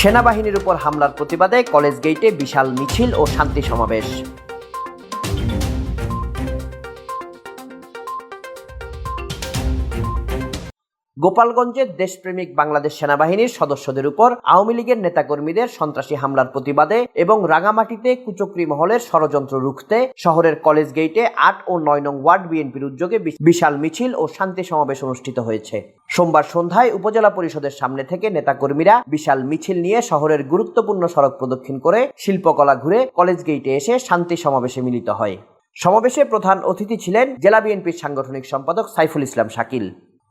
সেনাবাহিনীর উপর হামলার প্রতিবাদে কলেজ গেইটে বিশাল মিছিল ও শান্তি সমাবেশ। গোপালগঞ্জের দেশপ্রেমিক বাংলাদেশ সেনাবাহিনীর সদস্যদের উপর আওয়ামী লীগের নেতাকর্মীদের সন্ত্রাসী হামলার প্রতিবাদে এবং রাঙামাটিতে কুচক্রী মহলের ষড়যন্ত্র রুখতে শহরের কলেজ গেইটে আট ও নয় নং ওয়ার্ড বিএনপির উদ্যোগে বিশাল মিছিল ও শান্তি সমাবেশ অনুষ্ঠিত হয়েছে। সোমবার সন্ধ্যায় উপজেলা পরিষদের সামনে থেকে নেতাকর্মীরা বিশাল মিছিল নিয়ে শহরের গুরুত্বপূর্ণ সড়ক প্রদক্ষিণ করে শিল্পকলা ঘুরে কলেজ গেইটে এসে শান্তি সমাবেশে মিলিত হয়। সমাবেশে প্রধান অতিথি ছিলেন জেলা বিএনপির সাংগঠনিক সম্পাদক সাইফুল ইসলাম শাকিল।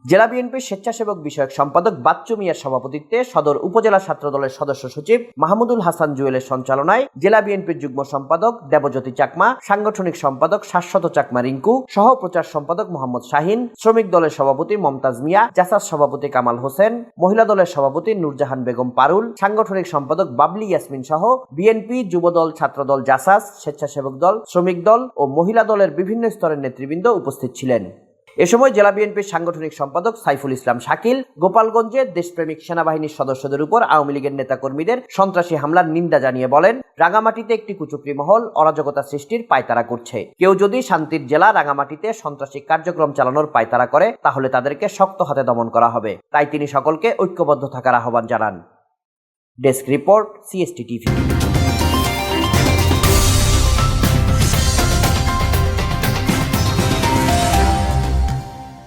জেলা বিএনপির স্বেচ্ছাসেবক বিষয়ক সম্পাদক বাচ্চু মিয়ার সভাপতিত্বে সদর উপজেলা ছাত্র দলের সদস্য সচিব মাহমুদুল হাসান জুয়েলের সঞ্চালনায় জেলা বিএনপির যুগ্ম সম্পাদক দেবজ্যোতি চাকমা, সাংগঠনিক সম্পাদক শাশ্বত চাকমা রিঙ্কু সহ প্রচার সম্পাদক মোহাম্মদ শাহিন, শ্রমিক দলের সভাপতি মমতাজ মিয়া, জাসাস সভাপতি কামাল হোসেন, মহিলা দলের সভাপতি নূরজাহান বেগম পারুল, সাংগঠনিক সম্পাদক বাবলি ইয়াসমিন সহ বিএনপি যুবদল ছাত্রদল জাসাস, স্বেচ্ছাসেবক দল, শ্রমিক দল ও মহিলা দলের বিভিন্ন স্তরের নেতৃবৃন্দ উপস্থিত ছিলেন। এ সময় জেলা বিএনপির সাংগঠনিক সম্পাদক সাইফুল ইসলাম শাকিল, গোপালগঞ্জে দেশপ্রেমিক সেনাবাহিনীর সদস্যদের উপর আওয়ামী লীগের নেতাকর্মীদের সন্ত্রাসী হামলার নিন্দা জানিয়ে বলেন, রাঙামাটিতে একটি কুচুকরি মহল অরাজকতা সৃষ্টির পায়তারা করছে। কেউ যদি শান্তির জেলা রাঙামাটিতে সন্ত্রাসী কার্যক্রম চালানোর পায়তারা করে, তাহলে তাদেরকে শক্ত হাতে দমন করা হবে। তাই তিনি সকলকে ঐক্যবদ্ধ থাকার আহ্বান জানান। Desk report, CST TV.